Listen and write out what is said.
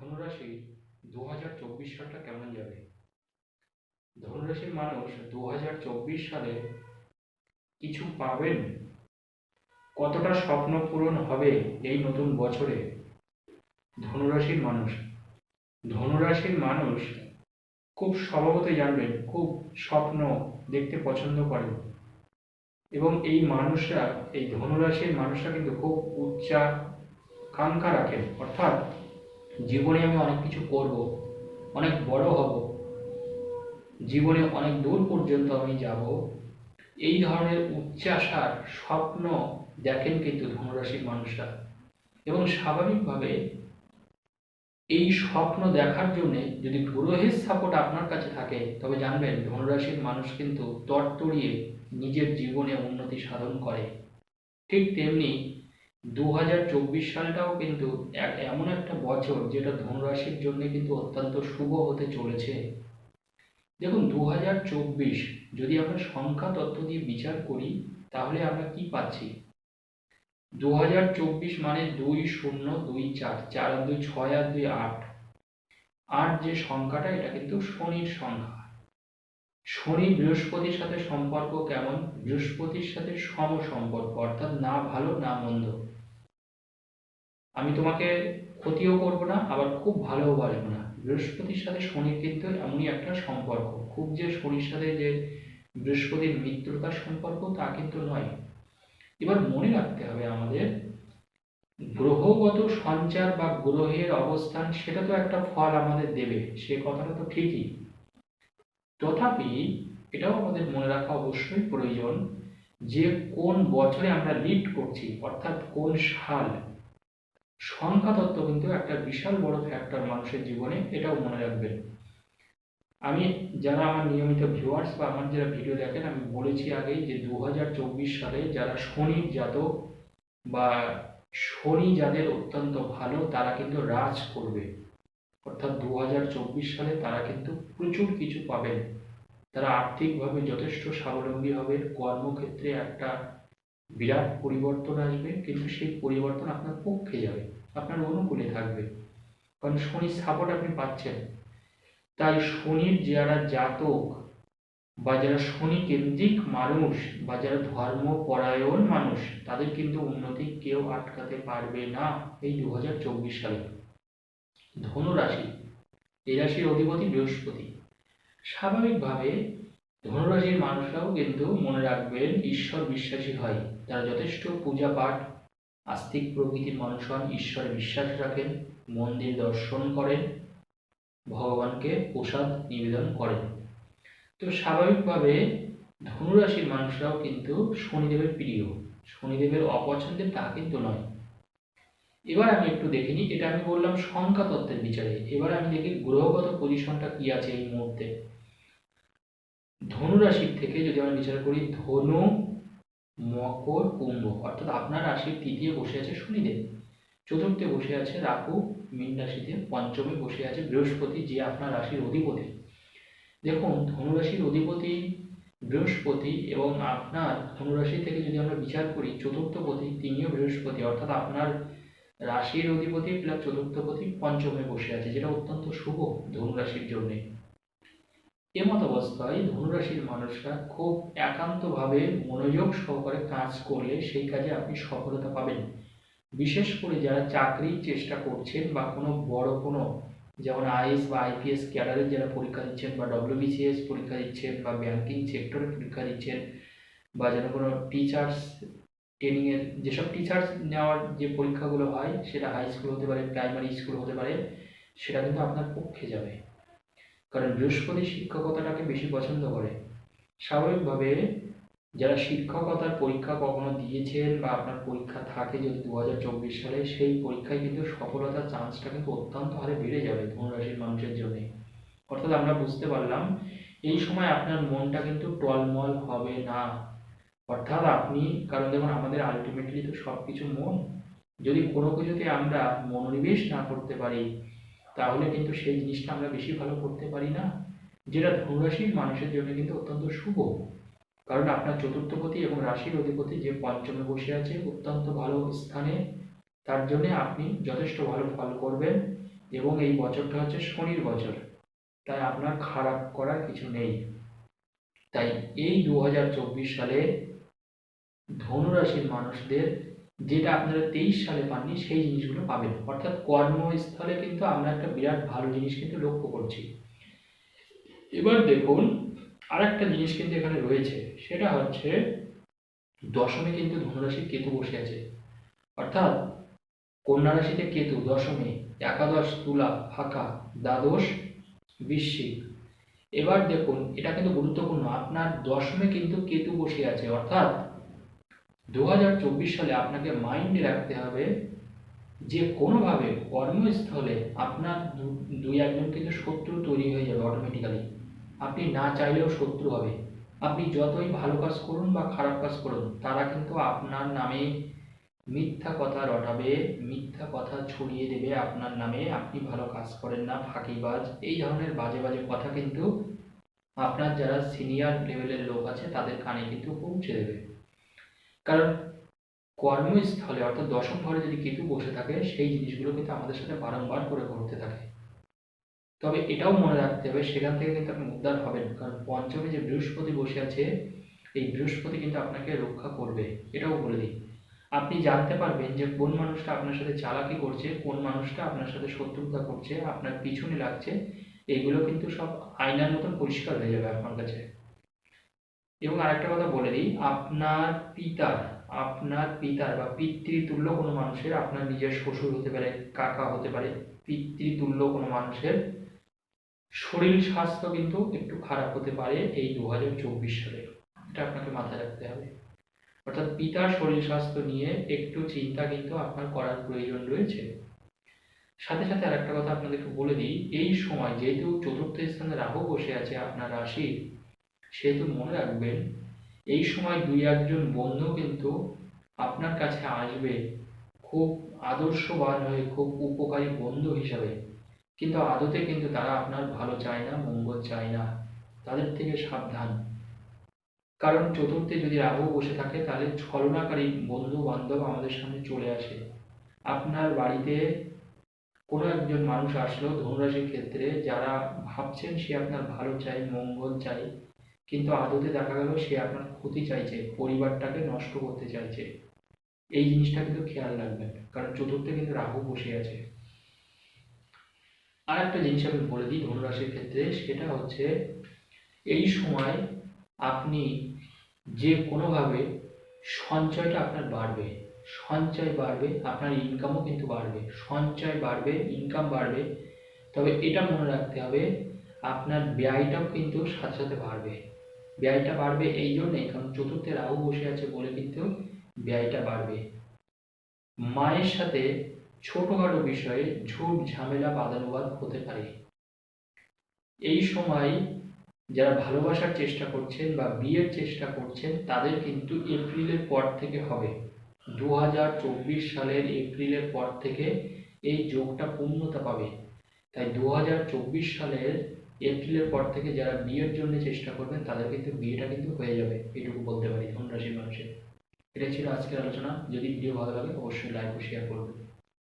ধনুরাশি দু হাজার চব্বিশ সালটা কেমন যাবে? ধনুরাশির মানুষ দু সালে কিছু পাবেন? কতটা স্বপ্ন পূরণ হবে এই নতুন বছরে? ধনুরাশির মানুষ। ধনুরাশির মানুষ খুব স্বভাবতই জানবেন, খুব স্বপ্ন দেখতে পছন্দ করে এবং এই মানুষরা, এই ধনুরাশির মানুষরা কিন্তু খুব উচ্চা কাঙ্ক্ষা রাখেন। অর্থাৎ জীবনে আমি অনেক কিছু করব, অনেক বড় হব, জীবনে অনেক দূর পর্যন্ত আমি যাব। এই ধরনের উচ্চাসার স্বপ্ন দেখেন কিন্তু ধনুরাশির মানুষরা। এবং স্বাভাবিকভাবে এই স্বপ্ন দেখার জন্যে যদি গ্রহের সাপোর্ট আপনার কাছে থাকে, তবে জানবেন ধনুরাশির মানুষ কিন্তু তরতরিয়ে নিজের জীবনে উন্নতি সাধন করে। ঠিক তেমনি দু হাজার চব্বিশ সালটাও কিন্তু এমন একটা বছর যেটা ধনুরাশির জন্য কিন্তু অত্যন্ত শুভ হতে চলেছে। দেখুন দু হাজার চব্বিশ যদি আমরা সংখ্যা তত্ত্ব দিয়ে বিচার করি, তাহলে আমরা কি পাচ্ছি? দু হাজার চব্বিশ মানে দুই শূন্য দুই চার চার আর দুই ছয় আর দুই আট। আট যে সংখ্যাটা, এটা কিন্তু শনির সংখ্যা। শনি বৃহস্পতির সাথে সম্পর্ক কেমন? বৃহস্পতির সাথে সম সম্পর্ক অর্থাৎ না ভালো না মন্দ। আমি তোমাকে ক্ষতিও করব না, আবার খুব ভালোও বাড়বো না। বৃহস্পতির সাথে শনির কিন্তু এমনই একটা সম্পর্ক। খুব যে শনির সাথে যে বৃহস্পতির মিত্রতার সম্পর্ক, তা কিন্তু নয়। এবার মনে রাখতে হবে আমাদের, গ্রহগত সঞ্চার বা গ্রহের অবস্থান, সেটা তো একটা ফল আমাদের দেবে, সে কথাটা তো ঠিকই। তথাপি এটাও আমাদের মনে রাখা অবশ্যই প্রয়োজন যে কোন বছরে আমরা লিড করছি, অর্থাৎ কোন সাল। সংখ্যা তত্ত্ব কিন্তু একটা বিশাল বড় ফ্যাক্টর মানুষের জীবনে, এটাও মনে রাখবেন। আমি যারা আমার নিয়মিত ভিউয়ার্স বা আমার যারা ভিডিও দেখেন, আমি বলেছি আগেই যে দু হাজার চব্বিশ সালে যারা শনি জাতক বা শনি যাদের অত্যন্ত ভালো, তারা কিন্তু রাজ করবে। অর্থাৎ দু হাজার চব্বিশ সালে তারা কিন্তু প্রচুর কিছু পাবেন। তারা আর্থিকভাবে যথেষ্ট স্বাবলম্বী হবে। কর্মক্ষেত্রে একটা বিরাট পরিবর্তন আসবে, কিন্তু সেই পরিবর্তন আপনার পক্ষে যাবে, আপনার অনুকূলে থাকবে। কারণ শনির সাপোর্ট আপনি পাচ্ছেন। তাই শনির যারা জাতক বা যারা শনি কেন্দ্রিক মানুষ বা যারা ধর্ম পরায়ণ মানুষ, তাদের কিন্তু উন্নতি কেউ আটকাতে পারবে না এই দু হাজার চব্বিশ সালে। ধনু রাশি এই রাশির অধিপতি বৃহস্পতি। স্বাভাবিকভাবে ধনুরাশির মানুষরাও কিন্তু মনে রাখবেন ঈশ্বর বিশ্বাসী হয়। তারা যথেষ্ট পূজা পাঠ, আস্তিক প্রকৃতির মানুষ হন ঈশ্বরে বিশ্বাস রাখেন, মন্দির দর্শন করেন, ভগবানকে প্রসাদ নিবেদন করেন। তো স্বাভাবিকভাবে ধনুরাশির মানুষরাও কিন্তু শনিদেবের প্রিয়। শনিদেবের অপছন্দের তা কিন্তু নয়। এবার আমি একটু দেখে নিই এটা আমি বললাম সংখ্যা তত্ত্বের বিচারে। এবার আমি দেখি গ্রহগত পজিশনটা কি আছে এই মুহূর্তে। ধনু রাশির থেকে যদি আমরা বিচার করি, ধনু মকর কুম্ভ। অর্থাৎ আপনার রাশির তৃতীয় বসে আছে শনিদেব। চতুর্থে বসে আছে রাহু, মীন রাশিতে। পঞ্চমে বসে আছে বৃহস্পতি, যে আপনার রাশির অধিপতি। দেখুন, ধনুরাশির অধিপতি বৃহস্পতি এবং আপনার ধনুরাশি থেকে যদি আমরা বিচার করি চতুর্থ চতুর্থপতি তিনিও বৃহস্পতি। অর্থাৎ আপনার রাশির অধিপতি প্লাস চতুর্থপতি পঞ্চমে বসে আছে, যেটা অত্যন্ত শুভ ধনুরাশির জন্যে। এমত অবস্থায় ধনুরাশির মানুষরা খুব একান্তভাবে মনোযোগ সহকারে কাজ করলে সেই কাজে আপনি সফলতা পাবেন। বিশেষ করে যারা চাকরির চেষ্টা করছেন বা কোনো বড় কোনো যেমন আইএস বা আইপিএস ক্যাডারের যারা পরীক্ষা দিচ্ছেন বা ডব্লিউবিসিএস পরীক্ষা দিচ্ছেন বা ব্যাংকিং সেক্টরে পরীক্ষা দিচ্ছেন বা যেন কোনো টিচার্স ট্রেনিংয়ের যেসব টিচার্স নেওয়ার যে পরীক্ষাগুলো হয় সেটা হাই স্কুল হতে পারে, প্রাইমারি স্কুল হতে পারে, সেটা কিন্তু আপনার পক্ষে যাবে। কারণ বৃহস্পতি শিক্ষকতাটাকে বেশি পছন্দ করে। স্বাভাবিকভাবে যারা শিক্ষকতার পরীক্ষা কখনো দিয়েছেন বা আপনার পরীক্ষা থাকে যদি দু চব্বিশ সালে, সেই পরীক্ষায় কিন্তু সফলতার চান্সটা কিন্তু অত্যন্ত হারে বেড়ে যাবে ধনুরাশির মানুষের জন্য। অর্থাৎ আমরা বুঝতে পারলাম, এই সময় আপনার মনটা কিন্তু টলমল হবে না। অর্থাৎ আপনি, কারণ দেখুন, আমাদের আলটিমেটলি তো সব কিছু মন। যদি কোনো কিছুতে আমরা মনোনিবেশ না করতে পারি তাহলে কিন্তু সেই জিনিসটা আমরা বেশি ভালো করতে পারি না। যেটা ধনুরাশির মানুষের জন্য কিন্তু অত্যন্ত শুভ। কারণ আপনার চতুর্থপতি এবং রাশির অধিপতি যে পঞ্চমে বসে আছে অত্যন্ত ভালো স্থানে, তার জন্য আপনি যথেষ্ট ভালো ফল করবেন এবং এই বছরটা হচ্ছে শনির বছর। তাই আপনার খারাপ করার কিছু নেই। তাই এই দু হাজার চব্বিশ সালে ধনুরাশির মানুষদের যেটা আপনারা তেইশ সালে পাননি, সেই জিনিসগুলো পাবেন। অর্থাৎ কর্মস্থলে কিন্তু আমরা একটা বিরাট ভালো জিনিস কিন্তু লক্ষ্য করছি। এবার দেখুন, আরেকটা জিনিস কিন্তু এখানে রয়েছে। সেটা হচ্ছে, দশমে কিন্তু ধনুরাশির কেতু বসে আছে। অর্থাৎ কন্যা রাশিতে কেতু, দশমে একাদশ, তুলা, ফাঁকা, দ্বাদশ, বৃশ্চিক। এবার দেখুন, এটা কিন্তু গুরুত্বপূর্ণ। আপনার দশমে কিন্তু কেতু বসে আছে। অর্থাৎ দু হাজার চব্বিশ সালে আপনাকে মাইন্ডে রাখতে হবে যে কোনোভাবে কর্মস্থলে আপনার দুই একজন কিন্তু শত্রু তৈরি হয়ে যাবে অটোমেটিক্যালি আপনি না চাইলেও শত্রু হবে। আপনি যতই ভালো কাজ করুন বা খারাপ কাজ করুন, তারা কিন্তু আপনার নামে মিথ্যা কথা রটাবে, মিথ্যা কথা ছড়িয়ে দেবে আপনার নামে। আপনি ভালো কাজ করেন না, ফাঁকিবাজ। এই ধরনের বাজে বাজে কথা কিন্তু আপনার যারা সিনিয়র লেভেলের লোক আছে, তাদের কানে কিন্তু পৌঁছে দেবে। কারণ কর্মস্থলে অর্থাৎ দশম ঘরে যদি কেতু বসে থাকে, সেই জিনিসগুলো কিন্তু আমাদের সাথে বারংবার করে ঘটতে থাকে। তবে এটাও মনে রাখতে হবে, সেখান থেকে কিন্তু আপনি উদ্ধার হবেন। কারণ পঞ্চমে যে বৃহস্পতি বসে আছে, এই বৃহস্পতি কিন্তু আপনাকে রক্ষা করবে, এটাও বলে দিই। আপনি জানতে পারবেন যে কোন মানুষটা আপনার সাথে চালাকি করছে, কোন মানুষটা আপনার সাথে শত্রুতা করছে, আপনার পিছনে লাগছে, এগুলো কিন্তু সব আয়নার মতন পরিষ্কার হয়ে যাবে আপনার কাছে। এবং আরেকটা কথা বলে দিই, আপনার পিতার আপনার পিতার বা পিতৃতুল্য কোনো মানুষের আপনার নিজের শ্বশুর হতে পারে, কাকা হতে পারে, পিতৃতুল্য কোনো মানুষের শরীর স্বাস্থ্য কিন্তু একটু খারাপ হতে পারে এই দু হাজার চব্বিশ সালে। এটা আপনাকে মাথায় রাখতে হবে। অর্থাৎ পিতার শরীর স্বাস্থ্য নিয়ে একটু চিন্তা কিন্তু আপনার করার প্রয়োজন রয়েছে। সাথে সাথে আরেকটা কথা আপনাদেরকে বলে দিই, এই সময় যেহেতু চতুর্থ স্থানে রাহু বসে আছে, আপনার রাশি সেহেতু মনে রাখবেন, এই সময় দুই একজন বন্ধু কিন্তু আপনার কাছে আসবে খুব আদর্শবান হয়ে, খুব উপকারী বন্ধু হিসাবে। কিন্তু আদতে কিন্তু তারা আপনার ভালো চায় না, মঙ্গল চায় না। তাদের থেকে সাবধান। কারণ চতুর্থে যদি রাহু বসে থাকে, তাহলে ছলনাকারী বন্ধু বান্ধব আমাদের সামনে চলে আসে। আপনার বাড়িতে কোনো একজন মানুষ আসলো ধনুরাশির ক্ষেত্রে, যারা ভাবছেন সে আপনার ভালো চাই মঙ্গল চাই কিন্তু আদতে দেখা গেল সে আপনার ক্ষতি চাইছে, পরিবারটাকে নষ্ট করতে চাইছে। এই জিনিসটা কিন্তু খেয়াল রাখবেন, কারণ চতুর্থে কিন্তু রাহু বসে আছে। আর একটা জিনিস আমি বলে দিই, ধনুরাশির ক্ষেত্রে সেটা হচ্ছে, এই সময় আপনি যে কোনোভাবে সঞ্চয়টা আপনার বাড়বে, সঞ্চয় বাড়বে, আপনার ইনকামও কিন্তু বাড়বে, সঞ্চয় বাড়বে ইনকাম বাড়বে, তবে এটা মনে রাখতে হবে, আপনার ব্যয়টাও কিন্তু সাথে সাথে বাড়বে। ব্যয়টা বাড়বে এই জন্যেই, কারণ চতুর্থে রাহু বসে আছে বলে কিন্তু ব্যয়টা বাড়বে। মায়ের সাথে ছোটখাটো বিষয়ে ঝুট ঝামেলা বাদানুবাদ হতে পারে। এই সময় যারা ভালোবাসার চেষ্টা করছেন বা বিয়ের চেষ্টা করছেন, তাদের কিন্তু এপ্রিলের পর থেকে হবে। দু হাজার চব্বিশ সালের এপ্রিলের পর থেকে এই যোগটা পূর্ণতা পাবে। তাই দু হাজার চব্বিশ সালের এপ্রিলের পর থেকে যারা বিয়ের জন্য চেষ্টা করবেন, তাদের কিন্তু বিয়েটা কিন্তু হয়ে যাবে, এটুকু বলতে পারি ধনুরাশির মানুষের। এটাই ছিল আজকের আলোচনা। যদি ভিডিও ভালো লাগে, অবশ্যই লাইক ও শেয়ার করবেন।